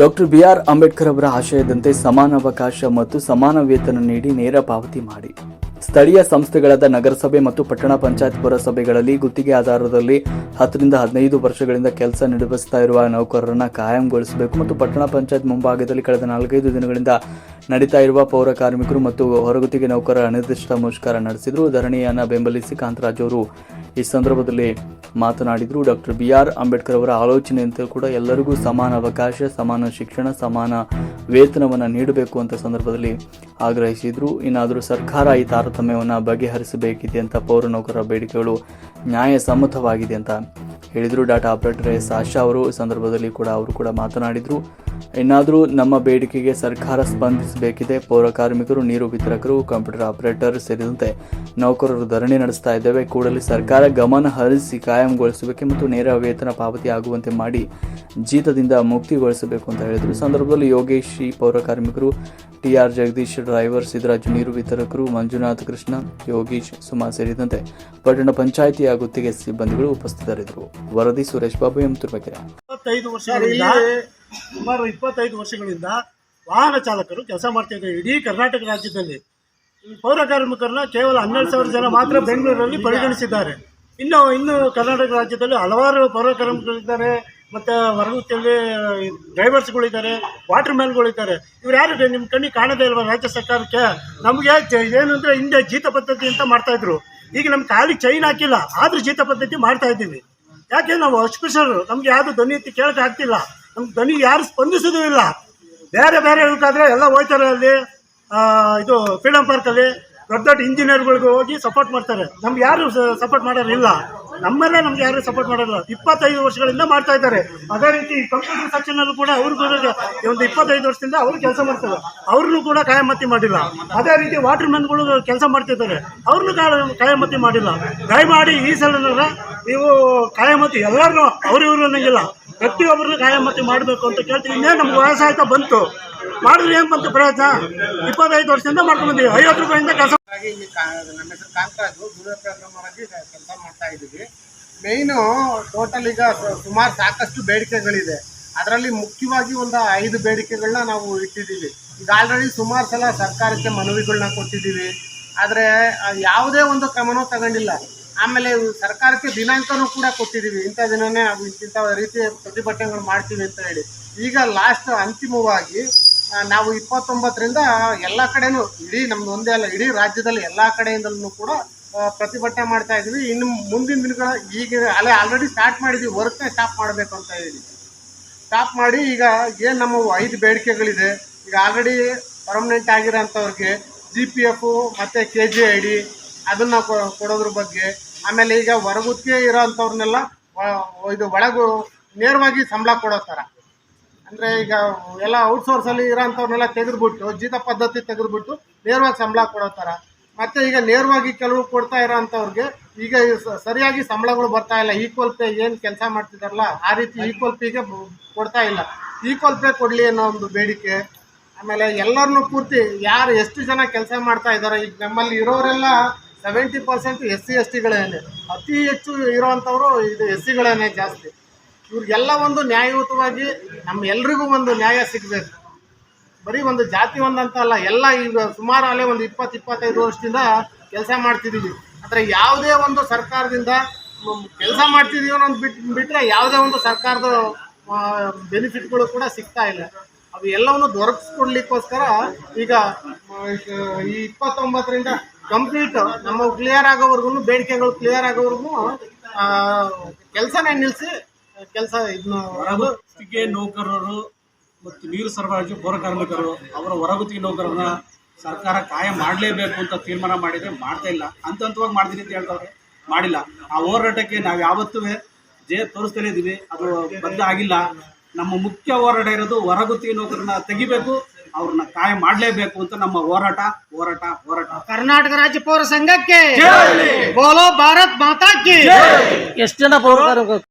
Doctor B R Ambedkar ಅವರ ಆಶಯದಂತೆ ಸಮಾನ ಅವಕಾಶ ಮತ್ತು ಸಮಾನ ವೇತನ ನೀಡಿ ನೇರ ಪಾವತಿ ಮಾಡಿ. ಸ್ಥಳೀಯ ಸಂಸ್ಥೆಗಳಾದ ನಗರಸಭೆ ಮತ್ತು ಪಟ್ಟಣ ಪಂಚಾಯತ್ ಪುರಸಭೆಗಳಲ್ಲಿ ಗುತ್ತಿಗೆ ಆಧಾರದಲ್ಲಿ ಹತ್ತರಿಂದ ಹದಿನೈದು ವರ್ಷಗಳಿಂದ ಕೆಲಸ ನಿರ್ವಹಿಸ್ತಾ ಇರುವ ನೌಕರರನ್ನ ಕಾಯಂಗೊಳಿಸಬೇಕು ಮತ್ತು ಪಟ್ಟಣ ಪಂಚಾಯತ್ ಮುಂಭಾಗದಲ್ಲಿ ಕಳೆದ ನಾಲ್ಕೈದು ದಿನಗಳಿಂದ ನಡೀತಾ ಇರುವ ಪೌರ ಕಾರ್ಮಿಕರು ಮತ್ತು ಹೊರಗುತ್ತಿಗೆ ನೌಕರರ ಅನಿರ್ದಿಷ್ಟ ಮುಷ್ಕರ ನಡೆಸಿದ್ರು. ಧರಣಿಯನ್ನು ಬೆಂಬಲಿಸಿ ಕಾಂತರಾಜ್ ಅವರು ಈ ಸಂದರ್ಭದಲ್ಲಿ ಮಾತನಾಡಿದರು. ಡಾಕ್ಟರ್ ಬಿ ಆರ್ ಅಂಬೇಡ್ಕರ್ ಅವರ ಆಲೋಚನೆಯಂತೆ ಕೂಡ ಎಲ್ಲರಿಗೂ ಸಮಾನ ಅವಕಾಶ, ಸಮಾನ ಶಿಕ್ಷಣ, ಸಮಾನ ವೇತನವನ್ನು ನೀಡಬೇಕು ಅಂತ ಸಂದರ್ಭದಲ್ಲಿ ಆಗ್ರಹಿಸಿದರು. ಇನ್ನಾದರೂ ಸರ್ಕಾರ ಈ ತಾರತಮ್ಯವನ್ನು ಬಗೆಹರಿಸಬೇಕಿದೆ ಅಂತ ಪೌರ ನೌಕರರ ಬೇಡಿಕೆಗಳು ನ್ಯಾಯಸಮ್ಮತವಾಗಿದೆ ಅಂತ ಹೇಳಿದರು ಡಾಟಾ ಆಪರೇಟರ್ ಎಸ್ ಆಶಾ ಅವರು. ಸಂದರ್ಭದಲ್ಲಿ ಕೂಡ ಅವರು ಕೂಡ ಮಾತನಾಡಿದರು. ಇನ್ನಾದರೂ ನಮ್ಮ ಬೇಡಿಕೆಗೆ ಸರ್ಕಾರ ಸ್ಪಂದಿಸಬೇಕಿದೆ. ಪೌರ ಕಾರ್ಮಿಕರು, ನೀರು ವಿತರಕರು, ಕಂಪ್ಯೂಟರ್ ಆಪರೇಟರ್ ಸೇರಿದಂತೆ ನೌಕರರು ಧರಣಿ ನಡೆಸ್ತಾ ಇದ್ದೇವೆ. ಕೂಡಲೇ ಸರ್ಕಾರ ಗಮನ ಹರಿಸಿ ಕಾಯಂಗೊಳಿಸಬೇಕು ಮತ್ತು ನೇರ ವೇತನ ಪಾವತಿ ಆಗುವಂತೆ ಮಾಡಿ ಜೀತದಿಂದ ಮುಕ್ತಿಗೊಳಿಸಬೇಕು ಅಂತ ಹೇಳಿದರು. ಸಂದರ್ಭದಲ್ಲಿ ಯೋಗೇಶ್ ಪೌರ ಕಾರ್ಮಿಕರು T R Jagadish, driver Siddaraj ನೀರು ವಿತರಕರು, ಮಂಜುನಾಥ್ ಕೃಷ್ಣ, ಯೋಗೀಶ್, ಸುಮಾ ಸೇರಿದಂತೆ ಪಟ್ಟಣ ಪಂಚಾಯಿತಿಯ ಗುತ್ತಿಗೆ ಸಿಬ್ಬಂದಿಗಳು ಉಪಸ್ಥಿತರಿದ್ದರು. ವರದಿ ಸುರೇಶ್ ಬಾಬು, ಎಂ. ಸುಮಾರು ಇಪ್ಪತ್ತೈದು ವರ್ಷಗಳಿಂದ ವಾಹನ ಚಾಲಕರು ಕೆಲಸ ಮಾಡ್ತಾ ಇದ್ದಾರೆ. ಇಡೀ ಕರ್ನಾಟಕ ರಾಜ್ಯದಲ್ಲಿ. ಪೌರ ಕಾರ್ಮಿಕರನ್ನ ಕೇವಲ ಹನ್ನೆರಡು ಸಾವಿರ ಜನ ಮಾತ್ರ ಬೆಂಗಳೂರಲ್ಲಿ ಪರಿಗಣಿಸಿದ್ದಾರೆ. ಇನ್ನು ಇನ್ನು ಕರ್ನಾಟಕ ರಾಜ್ಯದಲ್ಲಿ ಹಲವಾರು ಪೌರ ಕಾರ್ಮಿಕರಿದ್ದಾರೆ. ಮತ್ತು ಹೊರಗುತ್ತಿಯಲ್ಲಿ ಡ್ರೈವರ್ಸ್ಗಳಿದ್ದಾರೆ ವಾಟರ್ ಮ್ಯಾನ್ಗಳಿದ್ದಾರೆ. ಇವ್ರು ಯಾರು ನಿಮ್ಮ ಕಣ್ಣಿಗೆ ಕಾಣದೇ ಇಲ್ವಾ ರಾಜ್ಯ ಸರ್ಕಾರಕ್ಕೆ? ನಮಗೆ ಏನು ಅಂದರೆ ಹಿಂದೆ ಜೀತ ಪದ್ಧತಿ ಅಂತ ಮಾಡ್ತಾಯಿದ್ರು ಈಗ ನಮ್ಮ ಕಾಲಿಗೆ ಚೈನ್ ಹಾಕಿಲ್ಲ. ಆದರೂ ಜೀತ ಪದ್ಧತಿ ಮಾಡ್ತಾ ಇದ್ದೀವಿ. ಯಾಕೆ ನಾವು ಅಸ್ಪೃಶ್ಯರು? ನಮಗೆ ಯಾವುದು ಧ್ವನಿ ಕೇಳಕ್ಕೆ ಆಗ್ತಿಲ್ಲ ಧ್ವನಿ ಯಾರು ಸ್ಪಂದಿಸೋದೂ ಇಲ್ಲ. ಬೇರೆ ಬೇರೆ ಇದಕ್ಕಾದ್ರೆ ಎಲ್ಲ ಹೋಯ್ತಾರೆ ಅಲ್ಲಿ ಇದು ಫ್ರೀಡಮ್ ಪಾರ್ಕಲ್ಲಿ ದೊಡ್ಡ ದೊಡ್ಡ ಇಂಜಿನಿಯರ್ಗಳಿಗೆ ಹೋಗಿ ಸಪೋರ್ಟ್ ಮಾಡ್ತಾರೆ. ನಮ್ಗೆ ಯಾರು ಸಪೋರ್ಟ್ ಮಾಡೋರು ಇಲ್ಲ. ನಮ್ಮಲ್ಲೇ ನಮ್ಗೆ ಯಾರು ಸಪೋರ್ಟ್ ಮಾಡೋಲ್ಲ ಇಪ್ಪತ್ತೈದು ವರ್ಷಗಳಿಂದ ಮಾಡ್ತಾ ಇದ್ದಾರೆ. ಅದೇ ರೀತಿ ಕಂಪ್ಯೂಟರ್ ಸೆಕ್ಷನಲ್ಲೂ ಕೂಡ ಅವ್ರಿಗೂ ಒಂದು ಇಪ್ಪತ್ತೈದು ವರ್ಷದಿಂದ ಅವರು ಕೆಲಸ ಮಾಡ್ತಾರೆ. ಅವ್ರನ್ನೂ ಕೂಡ ಕಾಯಮತ್ತಿ ಮಾಡಿಲ್ಲ. ಅದೇ ರೀತಿ ವಾಟರ್ ಮ್ಯಾನ್ಗಳು ಕೆಲಸ ಮಾಡ್ತಿದ್ದಾರೆ. ಅವ್ರನ್ನೂ ಕಾಯಮತ್ತಿ ಮಾಡಿಲ್ಲ. ದಯಮಾಡಿ ಈ ಸಲ ನೀವು ಕಾಯಮತ್ತಿ ಎಲ್ಲರನ್ನೂ ಅವ್ರು ಇವರು ಅನ್ನಂಗಿಲ್ಲ. ಪ್ರತಿಯೊಬ್ಬರನ್ನು ಗಾಯಮತಿ ಮಾಡಬೇಕು ಅಂತ ಕೇಳ್ತೀವಿ ಇನ್ನೇ ನಮ್ಗೆ ವಯಸ್ಸು ಬಂತು? ಮಾಡಿದ್ರೆ ಏನು ಬಂತು ಪ್ರಯತ್ನ ಇಪ್ಪತ್ತೈದು ವರ್ಷದಿಂದ ಮಾಡ್ಕೊಂಡು ಬಂದೀವಿ ಐವತ್ತು ರೂಪಾಯಿಂದ ಕೆಲಸ ನಮ್ಮ ಹೆಸರು ಕಾಂತರಾಜು. ಗುರು ಕೆಲಸ ಮಾಡ್ತಾ ಇದ್ದೀವಿ. ಮೇಯ್ನು ಟೋಟಲ್ ಈಗ ಸುಮಾರು ಸಾಕಷ್ಟು ಬೇಡಿಕೆಗಳಿದೆ. ಅದರಲ್ಲಿ ಮುಖ್ಯವಾಗಿ ಒಂದು ಐದು ಬೇಡಿಕೆಗಳನ್ನ ನಾವು ಇಟ್ಟಿದ್ದೀವಿ. ಈಗ ಆಲ್ರೆಡಿ ಸುಮಾರು ಸಲ ಸರ್ಕಾರಕ್ಕೆ ಮನವಿಗಳನ್ನ ಕೊಟ್ಟಿದ್ದೀವಿ. ಆದರೆ ಯಾವುದೇ ಒಂದು ಕ್ರಮನೂ ತಗೊಂಡಿಲ್ಲ. ಆಮೇಲೆ ಸರ್ಕಾರಕ್ಕೆ ದಿನಾಂಕನೂ ಕೂಡ ಕೊಟ್ಟಿದ್ದೀವಿ. ಇಂಥ ದಿನನೇ ನಾವು ಇಂಥ ರೀತಿಯ ಪ್ರತಿಭಟನೆಗಳು ಮಾಡ್ತೀವಿ ಅಂತ ಹೇಳಿ. ಈಗ ಲಾಸ್ಟ್ ಅಂತಿಮವಾಗಿ ನಾವು ಇಪ್ಪತ್ತೊಂಬತ್ತರಿಂದ ಎಲ್ಲ ಕಡೆನೂ, ಇಡೀ ನಮ್ದು ಒಂದೇ ಅಲ್ಲ, ಇಡೀ ರಾಜ್ಯದಲ್ಲಿ ಎಲ್ಲ ಕಡೆಯಿಂದಲೂ ಕೂಡ ಪ್ರತಿಭಟನೆ ಮಾಡ್ತಾ ಇದ್ದೀವಿ. ಇನ್ನು ಮುಂದಿನ ದಿನಗಳ ಈಗ ಅಲ್ಲೇ ಆಲ್ರೆಡಿ ಸ್ಟಾರ್ಟ್ ಮಾಡಿದ್ದೀವಿ. ವರ್ಕ್ ಸ್ಟಾಪ್ ಮಾಡಬೇಕು ಅಂತ ಹೇಳಿ. ಸ್ಟಾಪ್ ಮಾಡಿ ಈಗ ಏನು ನಮ್ಮ ಐದು ಬೇಡಿಕೆಗಳಿದೆ. ಈಗ ಆಲ್ರೆಡಿ ಪರ್ಮನೆಂಟ್ ಆಗಿರೋಂಥವ್ರಿಗೆ ಜಿ ಪಿ ಎಫು ಮತ್ತು ಕೆ ಜಿ ಐ ಡಿ ಅದನ್ನು ಕೊಡೋದ್ರ ಬಗ್ಗೆ ಆಮೇಲೆ ಈಗ ಹೊರಗುತ್ತಿಗೆ ವ- ಇದು ಒಳಗು, ನೇರವಾಗಿ ಸಂಬಳ ಕೊಡೋ ಥರ. ಅಂದರೆ ಈಗ ಎಲ್ಲ ಔಟ್ಸೋರ್ಸಲ್ಲಿ ಇರೋಂಥವ್ರನ್ನೆಲ್ಲ ತೆಗೆದುಬಿಟ್ಟು ಜೀತ ಪದ್ಧತಿ ತೆಗೆದುಬಿಟ್ಟು ನೇರವಾಗಿ ಸಂಬಳ ಕೊಡೋ ಥರ. ಮತ್ತು ಈಗ ನೇರವಾಗಿ ಕೆಲವು ಕೊಡ್ತಾ ಇರೋಂಥವ್ರಿಗೆ ಈಗ ಸರಿಯಾಗಿ ಸಂಬಳಗಳು ಬರ್ತಾ ಇಲ್ಲ. ಈಕ್ವಲ್ ಪೇ ಏನು ಕೆಲಸ ಮಾಡ್ತಿದ್ದಾರಲ್ಲ ಆ ರೀತಿ ಈಕ್ವಲ್ ಪೇಗೆ ಕೊಡ್ತಾ ಇಲ್ಲ. ಈಕ್ವಲ್ ಪೇ ಕೊಡಲಿ ಅನ್ನೋ ಒಂದು ಬೇಡಿಕೆ. ಆಮೇಲೆ ಎಲ್ಲರನ್ನೂ ಪೂರ್ತಿ ಯಾರು ಎಷ್ಟು ಜನ ಕೆಲಸ ಮಾಡ್ತಾ ಇದ್ದಾರೆ ಈಗ ನಮ್ಮಲ್ಲಿ ಇರೋರೆಲ್ಲ seventy percent S C S ಟಿಗಳೇನೆ ಅತಿ ಹೆಚ್ಚು ಇರೋವಂಥವ್ರು ಇದು ಎಸ್ ಸಿಗಳೇನೆ ಜಾಸ್ತಿ. ಇವ್ರಿಗೆಲ್ಲ ಒಂದು ನ್ಯಾಯಯುತವಾಗಿ ನಮ್ಮ ಎಲ್ರಿಗೂ ಒಂದು ನ್ಯಾಯ ಸಿಗಬೇಕು. ಬರೀ ಒಂದು ಜಾತಿ ಒಂದಂತ ಅಲ್ಲ, ಎಲ್ಲ ಈಗ ಸುಮಾರು ಅಲ್ಲೇ ಒಂದು ಇಪ್ಪತ್ತು, ಇಪ್ಪತ್ತೈದು ವರ್ಷದಿಂದ ಕೆಲಸ ಮಾಡ್ತಿದ್ದೀವಿ ಆದರೆ ಯಾವುದೇ ಒಂದು ಸರ್ಕಾರದಿಂದ ಕೆಲಸ ಮಾಡ್ತಿದ್ದೀವಿ ಅನ್ನೋದು ಬಿಟ್ಟು ಬಿಟ್ಟರೆ ಯಾವುದೇ ಒಂದು ಸರ್ಕಾರದ ಬೆನಿಫಿಟ್ಗಳು ಕೂಡ ಸಿಗ್ತಾ ಇಲ್ಲ. ಅವು ಎಲ್ಲವನ್ನು ದೊರಕಿಸ್ಕೊಡ್ಲಿಕ್ಕೋಸ್ಕರ ಈಗ ಈ ಇಪ್ಪತ್ತೊಂಬತ್ತರಿಂದ ಕಂಪ್ಲೀಟ್ ನಮ್ಮ ಕ್ಲಿಯರ್ ಆಗೋವರೆಗೂ, ಬೇಡಿಕೆಗಳು ಕ್ಲಿಯರ್ ಆಗೋವರೆಗೂ ಕೆಲಸನೇ ನಿಲ್ಲಿಸಿ ಕೆಲಸ ಹೊರಗುತ್ತಿಗೆ ನೌಕರರು ಮತ್ತು ನೀರು ಸರಬರಾಜು ಪೌರ ಕಾರ್ಮಿಕರು ಅವರ ಹೊರಗುತ್ತಿಗೆ ನೌಕರರನ್ನ ಸರ್ಕಾರ ಕಾಯಂ ಮಾಡಲೇಬೇಕು ಅಂತ ತೀರ್ಮಾನ ಮಾಡಿದರೆ ಮಾಡ್ತಾ ಇಲ್ಲ. ಹಂತ ಹಂತವಾಗಿ ಮಾಡ್ತೀನಿ ಅಂತ ಹೇಳ್ತಾರೆ. ಮಾಡಿಲ್ಲ. ಆ ಹೋರಾಟಕ್ಕೆ ನಾವು ಯಾವತ್ತೂ ಜಯ ತೋರಿಸ್ತಾನೆ ಇದ್ದೀವಿ ಅದು ಬದ್ಧ ಆಗಿಲ್ಲ. ನಮ್ಮ ಮುಖ್ಯ ಹೋರಾಟ ಇರೋದು ಹೊರಗುತ್ತಿಗೆ ನೌಕರನ್ನ ತೆಗಿಬೇಕು. ಅವ್ರನ್ನ ಕಾಯಂ ಮಾಡಲೇಬೇಕು ಅಂತ ನಮ್ಮ ಹೋರಾಟ ಹೋರಾಟ ಹೋರಾಟ. ಕರ್ನಾಟಕ ರಾಜ್ಯ ಪೌರ ಸಂಘಕ್ಕೆ ಬೋಲೋ ಭಾರತ್ ಮಾತಾಕಿ ಎಷ್ಟು ಜನ ಪೌರ